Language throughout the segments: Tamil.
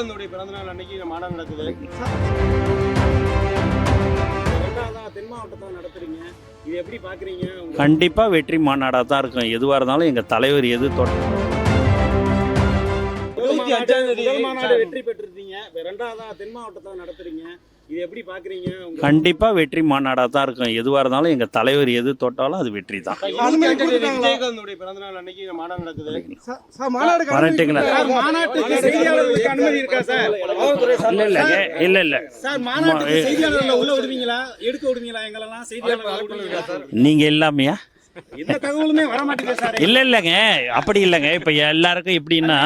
விஜயகாந்தோடைய பிறந்தநாள் அன்னைக்கு இந்த மாநாடு நடக்குது. ரெண்டாவதா தென் மாவட்டத்தை நடத்துறீங்க? இது எப்படி பாக்குறீங்க? உங்க கண்டிப்பாக வெற்றி மாநாடாக தான் இருக்கும். எதுவாக இருந்தாலும் எங்கள் தலைவர் எது தொட முதல் மாநாடு- முதல் மாநாடு வெற்றி பெற்றிருந்தீங்க ரெண்டாவதா தென் மாவட்டத்தை நடத்துறீங்க. இது எப்படி பாக்குறீங்க? உங்க கண்டிப்பாக வெற்றி மாநாடாக தான் இருக்கும். எதுவாக இருந்தாலும் எங்கள் தலைவர் எது தொட்டாலும் அது வெற்றி தான். விஜயகாந்தோடைய பிறந்தநாள் அன்னைக்கு இந்த மாநாடு நடக்குது. வரட்டுங்களா? சார் மாநாட்டுக்கு செய்தியாளர்களுக்கு அனுமதி இருக்கா சார்? இல்லை இல்லைங்க இல்லை இல்லை. சார் மாநாட்டுக்கு செய்தியாளர்களை உள்ள விடுவீங்களா எடுக்க விடுவீங்களா எங்களெல்லாம் செய்தியாளர்கள் விடுவீங்களா சார் நீங்கள் எல்லாமையா இல்லை இல்லைங்க. அப்படி இல்லைங்க. இப்போ எல்லாருக்கும் எப்படின்னா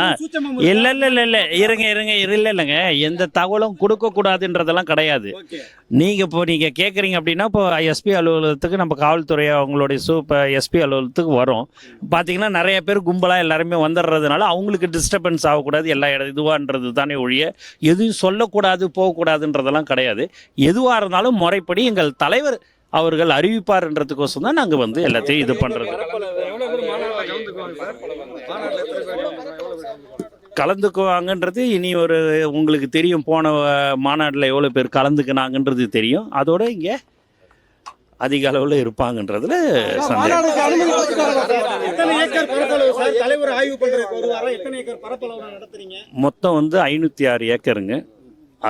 இல்லை இல்லை இல்லை இல்லை. இருங்க இருங்க இல்லை இல்லைங்க. எந்த தகவலும் கொடுக்கக்கூடாதுன்றதெல்லாம் கிடையாது. ஓகே. நீங்கள் இப்போ நீங்கள் கேட்குறீங்க அப்படின்னா இப்போ எஸ்பி அலுவலகத்துக்கு நம்ம காவல்துறை அவங்களுடைய சூப்பர் எஸ்பி அலுவலகத்துக்கு வரும். பார்த்தீங்கன்னா நிறைய பேர் கும்பலாக எல்லாருமே வந்துடுறதுனால அவங்களுக்கு டிஸ்டர்பன்ஸ் ஆகக்கூடாது. எல்லா இடம் இதுவான்றது தானே ஒழிய எதுவும் சொல்லக்கூடாது போகக்கூடாதுன்றதெல்லாம் கிடையாது. எதுவாக இருந்தாலும் முறைப்படி எங்கள் தலைவர் அவர்கள் அறிவிப்பார்ன்றதுக்கோசம் தான் நாங்கள் வந்து எல்லாத்தையும் இது பண்ணுறது கலந்துக்குவாங்கன்றது இனி ஒரு உங்களுக்கு தெரியும் போன மாநாட்டில் எவ்வளோ பேர் கலந்துக்கினாங்கன்றது தெரியும். அதோட இங்கே அதிக அளவில் இருப்பாங்கன்றதுல மொத்தம் வந்து ஐநூற்றி ஆறு ஏக்கருங்க.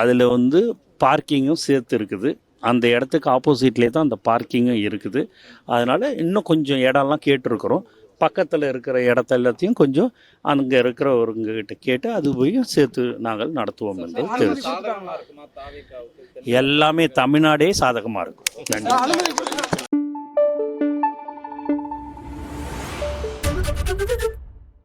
அதில் வந்து பார்க்கிங்கும் சேர்த்து இருக்குது. அந்த இடத்துக்கு ஆப்போசிட்லேயே தான் அந்த பார்க்கிங்கும் இருக்குது. அதனால் இன்னும் கொஞ்சம் இடம்லாம் கேட்டிருக்கிறோம். பக்கத்தில் இருக்கிற இடத்த எல்லாத்தையும் கொஞ்சம் அங்கே இருக்கிறவங்ககிட்ட கேட்டு அது போய் சேர்த்து நாங்கள் நடத்துவோம் என்று தெரிஞ்சு? எல்லாமே தமிழ்நாடே சாதகமாக இருக்கும். நன்றி.